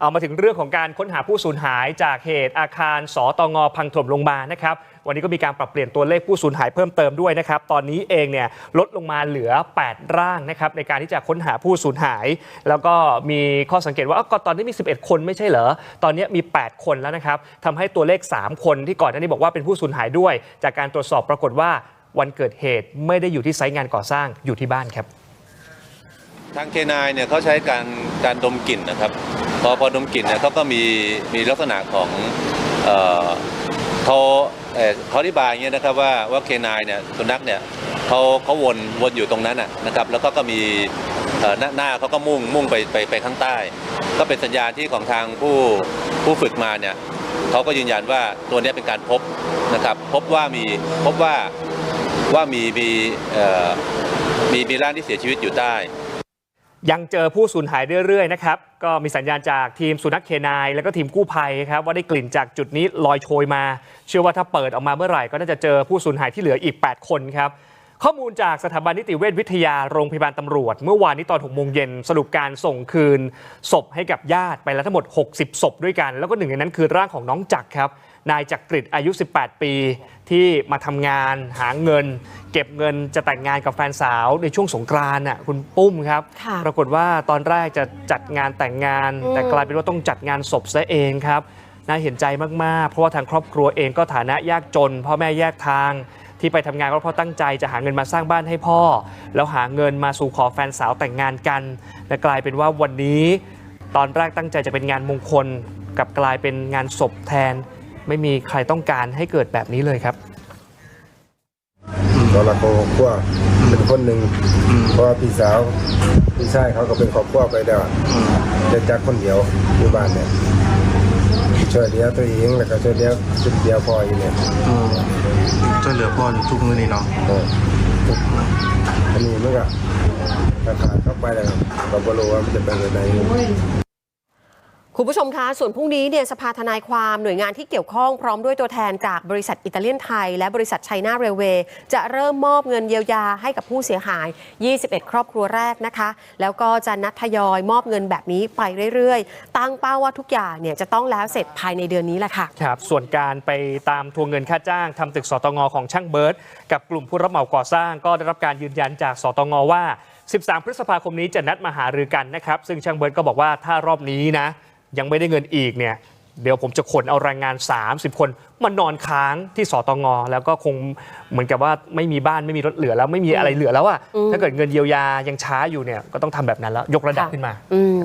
เอามาถึงเรื่องของการค้นหาผู้สูญหายจากเหตุอาคารสอตงพังถล่มลงมานะครับวันนี้ก็มีการปรับเปลี่ยนตัวเลขผู้สูญหายเพิ่มเติมด้วยนะครับ ตอนนี้เองเนี่ยลดลงมาเหลือ 8 ร่างนะครับในการที่จะค้นหาผู้สูญหาย แล้วก็มีข้อสังเกตว่าก็ตอนนี้มี 11 คนไม่ใช่เหรอ ตอนนี้มี 8 คนแล้วนะครับทำให้ตัวเลข 3 คนที่ก่อนหน้านี้บอกว่าเป็นผู้สูญหายด้วย จากการตรวจสอบปรากฏว่าวันเกิดเหตุไม่ได้อยู่ที่ไซต์งานก่อสร้างอยู่ที่บ้านครับ ทางเคนายเนี่ยเขาใช้การการดมกลิ่นนะครับ พอพอดมกลิ่นเนี่ยเขาก็มีมีลักษณะของเอ่อเขาเอ่อเขาอธิบายอย่างเงี้ยนะครับว่าว่าเคนายเนี่ยสุนัขเนี่ยเขาเขาวนวนอยู่ตรงนั้นน่ะนะครับแล้วก็ก็มีเอ่อหน้าหน้าเขาก็มุ่งมุ่งไปไปไปข้างใต้ ก็เป็นสัญญาณที่ของทางผู้ผู้ฝึกมาเนี่ยเขาก็ยืนยันว่าตัวเนี้ยเป็นการพบนะครับพบว่ามีพบว่าว่ามีมีเอ่อมีมีร่างที่เสียชีวิตอยู่ใต้ ยังเจอผู้สูญหายเรื่อยๆนะครับก็มีสัญญาณจากทีมสุนัขเคนาย แล้วก็ทีมกู้ภัยครับว่าได้กลิ่นจากจุดนี้ลอยโชยมา เชื่อว่าถ้าเปิดออกมาเมื่อไหร่ ก็น่าจะเจอผู้สูญหายที่เหลืออีก 8 คนครับข้อมูลจากสถาบันนิติเวชวิทยาโรงพยาบาลตำรวจ เมื่อวานนี้ตอน6โมงเย็นสรุปการส่งคืนศพให้กับญาติไปแล้วทั้งหมด 60 ศพด้วยกัน แล้วก็หนึ่งในนั้นคือร่างของน้องจักรครับ นายจักริดอายุ 18 ปีที่มาทำงานหาเงิน เก็บเงินจะแต่งงานกับแฟนสาวในช่วงสงกรานต์น่ะคุณปุ้มครับ ค่ะปรากฏว่าตอนแรกจะจัดงานแต่งงาน อืม แต่กลายเป็นว่าต้องจัดงานศพซะเองครับน่าเห็นใจมาก ๆ เพราะว่าทางครอบครัวเองก็ฐานะยากจนพ่อแม่แยกทาง ที่ไปทำงานก็เพราะตั้งใจจะหาเงินมาสร้างบ้านให้พ่อ แล้วหาเงินมาสู่ขอแฟนสาวแต่งงานกันและกลายเป็นว่าวันนี้ ตอนแรกตั้งใจจะเป็นงานมงคลกลับกลายเป็นงานศพแทน ไม่มีใครต้องการให้เกิดแบบนี้เลยครับตอนละครอบครัวเป็นคนหนึ่งเพราะว่าพี่สาวพี่ชายเขาก็เป็นครอบครัวไปแล้วจะจักคนเดียวอยู่บ้านเนี่ยช่วยเหลือตัวเองแล้วก็ช่วยเหลือชุดเดียวพออยู่เนี่ยอืมช่วยเหลือพ่ออยู่ทุกมื้อนี่เนาะโอ้อันนี้มันก็ถ้าขาดเข้าไปแล้วก็บ่รู้ว่ามันจะเป็นยังไง คุณผู้ชมคะ ส่วนพรุ่งนี้เนี่ยสภาทนายความหน่วยงานที่เกี่ยวข้องพร้อมด้วยตัวแทนจากบริษัทอิตาเลียนไทย และบริษัทไชน่าเรลเวย์จะเริ่มมอบเงินเยียวยาให้กับผู้เสียหาย 21 ครอบครัวแรกนะคะ แล้วก็จะนัดทยอยมอบเงินแบบนี้ไปเรื่อยๆ ตั้งเป้าว่าทุกอย่างเนี่ยจะต้องแล้วเสร็จภายในเดือนนี้แหละค่ะครับส่วนการไปตามทวงเงินค่าจ้างทำตึกสตงของช่างเบิร์ตกับกลุ่มผู้รับเหมาก่อสร้าง ก็ได้รับการยืนยันจากสตงว่า 13 พฤษภาคมนี้จะนัดมาหารือกันนะครับซึ่งช่างเบิร์ตก็บอกว่าถ้ารอบนี้นะ ยังไม่ได้เงินอีกเนี่ยเดี๋ยวผมจะขนเอาแรงงาน 30 คนมานอนค้างที่สตงแล้วก็คงเหมือนกับว่าไม่มีบ้านไม่มีรถเหลือแล้วไม่มีอะไรเหลือแล้วอะอืมถ้าเกิดเงินเยียวยายังช้าอยู่เนี่ยก็ต้องทำแบบนั้นแล้ว ยกระดับค่ะขึ้นมาอืม